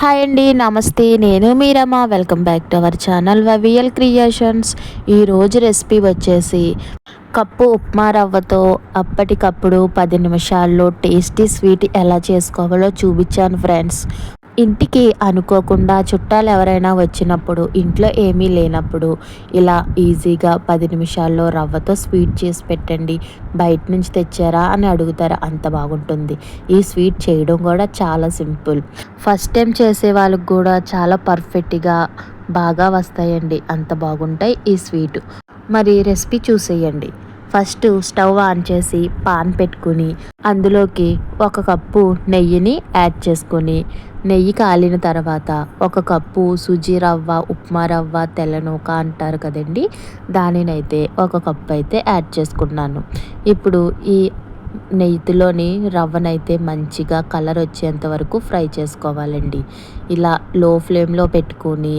Hi అండి నమస్తే. నేను Meeramma. Welcome back to our channel వవియల్ creations. ఈరోజు రెసిపీ వచ్చేసి కప్పు ఉప్మా రవ్వతో అప్పటికప్పుడు పది నిమిషాల్లో టేస్టీ స్వీట్ ఎలా చేసుకోవాలో చూపించాను ఫ్రెండ్స్. ఇంటికి అనుకోకుండా చుట్టాలు ఎవరైనా వచ్చినప్పుడు ఇంట్లో ఏమీ లేనప్పుడు ఇలా ఈజీగా పది నిమిషాల్లో రవ్వతో స్వీట్ చేసి పెట్టండి బయట నుంచి తెచ్చారా అని అడుగుతారు. అంత బాగుంటుంది. ఈ స్వీట్ చేయడం కూడా చాలా సింపుల్. ఫస్ట్ టైం చేసే వాళ్ళకి కూడా చాలా పర్ఫెక్ట్గా బాగా వస్తాయండి. అంత బాగుంటాయి ఈ స్వీట్. మరి రెసిపీ చూసేయండి. ఫస్ట్ స్టవ్ ఆన్ చేసి పాన్ పెట్టుకుని అందులోకి ఒక కప్పు నెయ్యిని యాడ్ చేసుకొని నెయ్యి కాలిన తర్వాత ఒక కప్పు సుజీ రవ్వ ఉప్మా రవ్వ తెల్లనూక అంటారు కదండి దానినైతే ఒక కప్పు అయితే యాడ్ చేసుకున్నాను. ఇప్పుడు ఈ నెయ్యిలోని రవ్వనైతే మంచిగా కలర్ వచ్చేంత వరకు ఫ్రై చేసుకోవాలండి. ఇలా లో ఫ్లేమ్లో పెట్టుకొని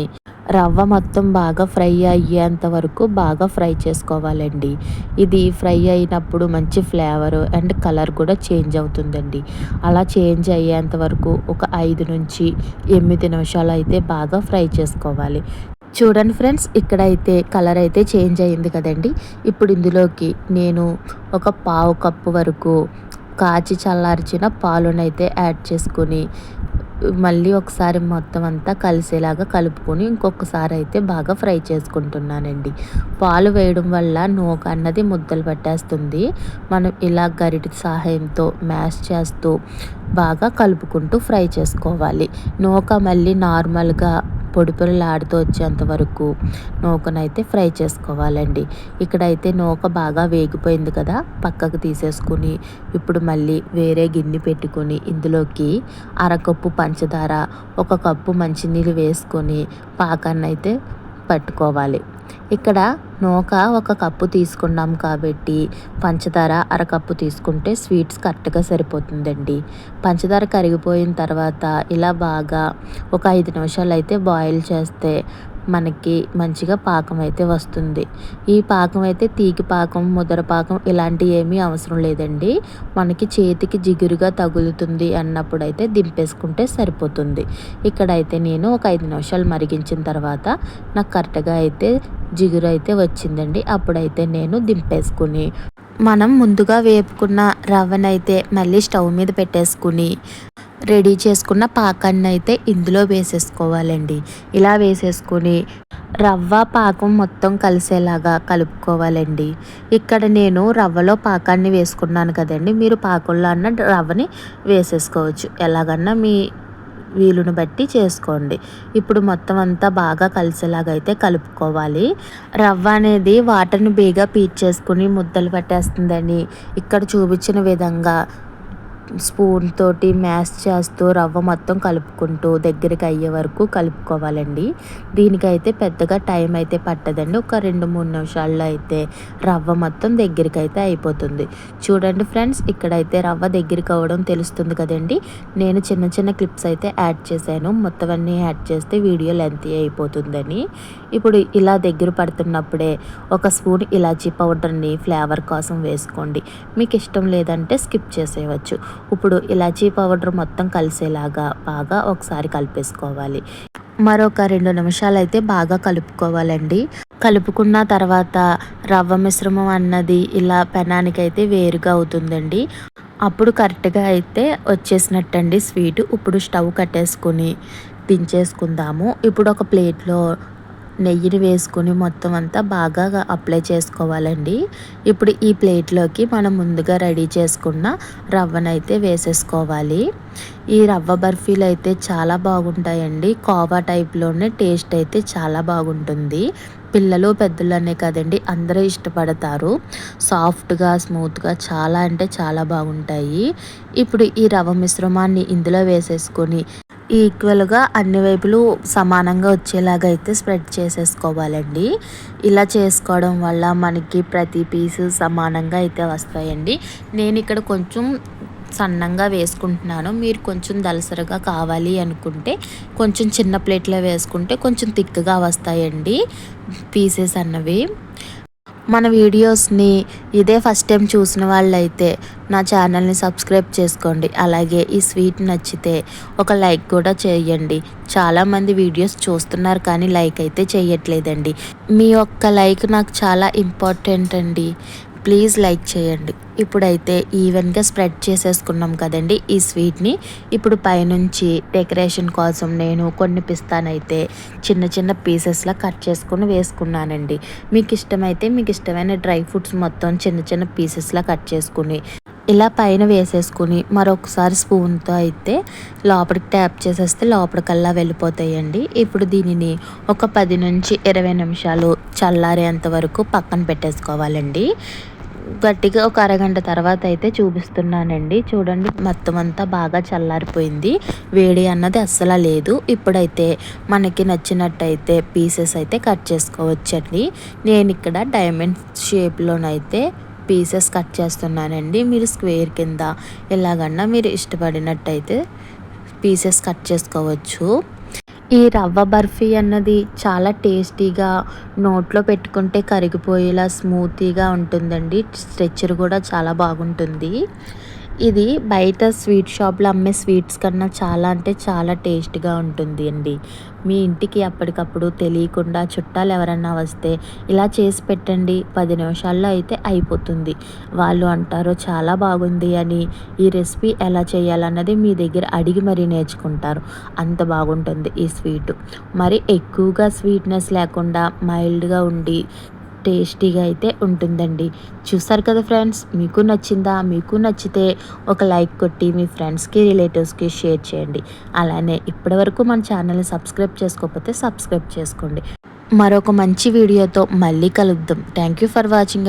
రవ్వ మొత్తం బాగా ఫ్రై అయ్యేంత వరకు బాగా ఫ్రై చేసుకోవాలండి. ఇది ఫ్రై అయినప్పుడు మంచి ఫ్లేవర్ అండ్ కలర్ కూడా చేంజ్ అవుతుందండి. అలా చేంజ్ అయ్యేంత వరకు ఒక ఐదు నుంచి ఎనిమిది నిమిషాలు అయితే బాగా ఫ్రై చేసుకోవాలి. చూడండి ఫ్రెండ్స్ ఇక్కడైతే కలర్ అయితే చేంజ్ అయ్యింది కదండి. ఇప్పుడు ఇందులోకి నేను ఒక పావు కప్పు వరకు కాచి చల్లార్చిన పాలునైతే యాడ్ చేసుకొని మళ్ళీ ఒకసారి మొత్తం అంతా కలిసేలాగా కలుపుకొని ఇంకొకసారి అయితే బాగా ఫ్రై చేసుకుంటున్నానండి. పాలు వేయడం వల్ల నూక అన్నది ముద్దలు పట్టేస్తుంది. మనం ఇలా గరిటి సహాయంతో మ్యాష్ చేస్తూ బాగా కలుపుకుంటూ ఫ్రై చేసుకోవాలి. నూక మళ్ళీ నార్మల్గా పొడి పొరలాడుతూ వచ్చేంత వరకు నూకనైతే ఫ్రై చేసుకోవాలండి. ఇక్కడైతే నూక బాగా వేగిపోయింది కదా పక్కకు తీసేసుకుని ఇప్పుడు మళ్ళీ వేరే గిన్నె పెట్టుకొని ఇందులోకి అరకప్పు పంచదార ఒక కప్పు మంచినీళ్ళు వేసుకొని పాకాన్ని అయితే పట్టుకోవాలి. ఇక్కడ నూక ఒక కప్పు తీసుకున్నాం కాబట్టి పంచదార అరకప్పు తీసుకుంటే స్వీట్స్ కరెక్ట్గా సరిపోతుందండి. పంచదార కరిగిపోయిన తర్వాత ఇలా బాగా ఒక ఐదు నిమిషాలు అయితే బాయిల్ చేస్తే మనకి మంచిగా పాకం అయితే వస్తుంది. ఈ పాకం అయితే తీగి పాకం ముదర పాకం ఇలాంటివి ఏమీ అవసరం లేదండి. మనకి చేతికి జిగురుగా తగులుతుంది అన్నప్పుడు అయితే దింపేసుకుంటే సరిపోతుంది. ఇక్కడైతే నేను ఒక ఐదు నిమిషాలు మరిగించిన తర్వాత నాకు కరెక్ట్గా అయితే జిగురు అయితే వచ్చిందండి. అప్పుడైతే నేను దింపేసుకుని మనం ముందుగా వేపుకున్న రవ్వనైతే మళ్ళీ స్టవ్ మీద పెట్టేసుకుని రెడీ చేసుకున్న పాకాన్ని అయితే ఇందులో వేసేసుకోవాలండి. ఇలా వేసేసుకొని రవ్వ పాకం మొత్తం కలిసేలాగా కలుపుకోవాలండి. ఇక్కడ నేను రవ్వలో పాకాన్ని వేసుకున్నాను కదండి. మీరు పాకంలో అన్న రవ్వని వేసేసుకోవచ్చు. ఎలాగన్నా మీ వీలును బట్టి చేసుకోండి. ఇప్పుడు మొత్తం అంతా బాగా కలిసేలాగా అయితే కలుపుకోవాలి. రవ్వ అనేది వాటర్ని బేగా పీల్చేసుకుని ముద్దలు పట్టేస్తుందని ఇక్కడ చూపించిన విధంగా స్పూన్ తోటి మ్యాష్ చేస్తూ రవ్వ మొత్తం కలుపుకుంటూ దగ్గరికి అయ్యే వరకు కలుపుకోవాలండి. దీనికైతే పెద్దగా టైం అయితే పట్టదండి. ఒక రెండు మూడు నిమిషాల్లో అయితే రవ్వ మొత్తం దగ్గరికి అయితే అయిపోతుంది. చూడండి ఫ్రెండ్స్ ఇక్కడైతే రవ్వ దగ్గరికి అవ్వడం తెలుస్తుంది కదండి. నేను చిన్న చిన్న క్లిప్స్ అయితే యాడ్ చేశాను. మొత్తం అన్నీ యాడ్ చేస్తే వీడియో లెంత్ అయిపోతుందని. ఇప్పుడు ఇలా దగ్గర పడుతున్నప్పుడే ఒక స్పూన్ ఇలాచీ పౌడర్ని ఫ్లేవర్ కోసం వేసుకోండి. మీకు ఇష్టం లేదంటే స్కిప్ చేసేయవచ్చు. ఇప్పుడు ఇలాచీ పౌడర్ మొత్తం కలిసేలాగా బాగా ఒకసారి కలిపేసుకోవాలి. మరొక రెండు నిమిషాలు అయితే బాగా కలుపుకోవాలండి. కలుపుకున్న తర్వాత రవ్వ మిశ్రమం అన్నది ఇలా పెనానికైతే వేరుగా అవుతుందండి. అప్పుడు కరెక్ట్గా అయితే వచ్చేసినట్టండి స్వీట్. ఇప్పుడు స్టవ్ కట్టేసుకొని దించేసుకుందాము. ఇప్పుడు ఒక ప్లేట్లో నెయ్యిని వేసుకొని మొత్తం అంతా బాగా అప్లై చేసుకోవాలండి. ఇప్పుడు ఈ ప్లేట్లోకి మనం ముందుగా రెడీ చేసుకున్న రవ్వనైతే వేసేసుకోవాలి. ఈ రవ్వ బర్ఫీలు అయితే చాలా బాగుంటాయండి. కోవా టైప్లోనే టేస్ట్ అయితే చాలా బాగుంటుంది. పిల్లలు పెద్దలు అనే కదండి అందరూ ఇష్టపడతారు. సాఫ్ట్గా స్మూత్గా చాలా అంటే చాలా బాగుంటాయి. ఇప్పుడు ఈ రవ్వ మిశ్రమాన్ని ఇందులో వేసేసుకొని ఈక్వల్గా అన్ని వైపులు సమానంగా వచ్చేలాగా అయితే స్ప్రెడ్ చేసేసుకోవాలండి. ఇలా చేసుకోవడం వల్ల మనకి ప్రతి పీసు సమానంగా అయితే వస్తాయండి. నేను ఇక్కడ కొంచెం సన్నంగా వేసుకుంటున్నాను. మీరు కొంచెం దలసరగా కావాలి అనుకుంటే కొంచెం చిన్న ప్లేట్లో వేసుకుంటే కొంచెం థిక్గా వస్తాయండి పీసెస్ అన్నవి. మన వీడియోస్ని ఇదే ఫస్ట్ టైం చూసిన వాళ్ళైతే నా ఛానల్ని సబ్స్క్రైబ్ చేసుకోండి. అలాగే ఈ స్వీట్ నచ్చితే ఒక లైక్ కూడా చేయండి. చాలామంది వీడియోస్ చూస్తున్నారు కానీ లైక్ అయితే చేయట్లేదండి. మీ యొక్క లైక్ నాకు చాలా ఇంపార్టెంట్ అండి. ప్లీజ్ లైక్ చేయండి. ఇప్పుడైతే ఈవెన్గా స్ప్రెడ్ చేసేసుకున్నాం కదండి ఈ స్వీట్ని. ఇప్పుడు పైనుంచి డెకరేషన్ కోసం నేను కొన్ని పిస్తానైతే చిన్న చిన్న పీసెస్లా కట్ చేసుకుని వేసుకున్నానండి. మీకు ఇష్టమైతే మీకు ఇష్టమైన డ్రై ఫ్రూట్స్ మొత్తం చిన్న చిన్న పీసెస్లా కట్ చేసుకుని ఇలా పైన వేసేసుకుని మరొకసారి స్పూన్తో అయితే లోపలికి ట్యాప్ చేసేస్తే లోపలికల్లా వెళ్ళిపోతాయండి. ఇప్పుడు దీనిని ఒక పది నుంచి ఇరవై నిమిషాలు చల్లారేంత వరకు పక్కన పెట్టేసుకోవాలండి. గట్టిగా ఒక అరగంట తర్వాత అయితే చూపిస్తున్నానండి. చూడండి మొత్తం అంతా బాగా చల్లారిపోయింది. వేడి అన్నది అస్సలు లేదు. ఇప్పుడైతే మనకి నచ్చినట్టయితే పీసెస్ అయితే కట్ చేసుకోవచ్చండి. నేను ఇక్కడ డైమండ్ షేప్లోనైతే పీసెస్ కట్ చేస్తున్నానండి. మీరు స్క్వేర్ కింద ఎలాగన్నా మీరు ఇష్టపడినట్టయితే పీసెస్ కట్ చేసుకోవచ్చు. ఈ రవ్వ బర్ఫీ అన్నది చాలా టేస్టీగా నోట్లో పెట్టుకుంటే కరిగిపోయేలా స్మూతీగా ఉంటుందండి. స్ట్రెచ్చర్ కూడా చాలా బాగుంటుంది. ఇది బయట స్వీట్ షాప్లో అమ్మే స్వీట్స్ కన్నా చాలా అంటే చాలా టేస్ట్గా ఉంటుంది అండి. మీ ఇంటికి అప్పటికప్పుడు తెలియకుండా చుట్టాలు ఎవరన్నా వస్తే ఇలా చేసి పెట్టండి పది నిమిషాల్లో అయితే అయిపోతుంది. వాళ్ళు అంటారు చాలా బాగుంది అని ఈ రెసిపీ ఎలా చేయాలన్నది మీ దగ్గర అడిగి మరీ నేర్చుకుంటారు. అంత బాగుంటుంది ఈ స్వీట్. మరి ఎక్కువగా స్వీట్నెస్ లేకుండా మైల్డ్గా ఉండి టేస్టీగా అయితే ఉంటుందండి. చూసారు కదా ఫ్రెండ్స్? మీకు నచ్చిందా? మీకు నచ్చితే ఒక లైక్ కొట్టి మీ ఫ్రెండ్స్కి రిలేటివ్స్కి షేర్ చేయండి. అలానే ఇప్పటివరకు మన ఛానల్ని సబ్స్క్రైబ్ చేసుకోకపోతే సబ్స్క్రైబ్ చేసుకోండి. మరొక మంచి వీడియోతో మళ్ళీ కలుద్దాం. Thank you for watching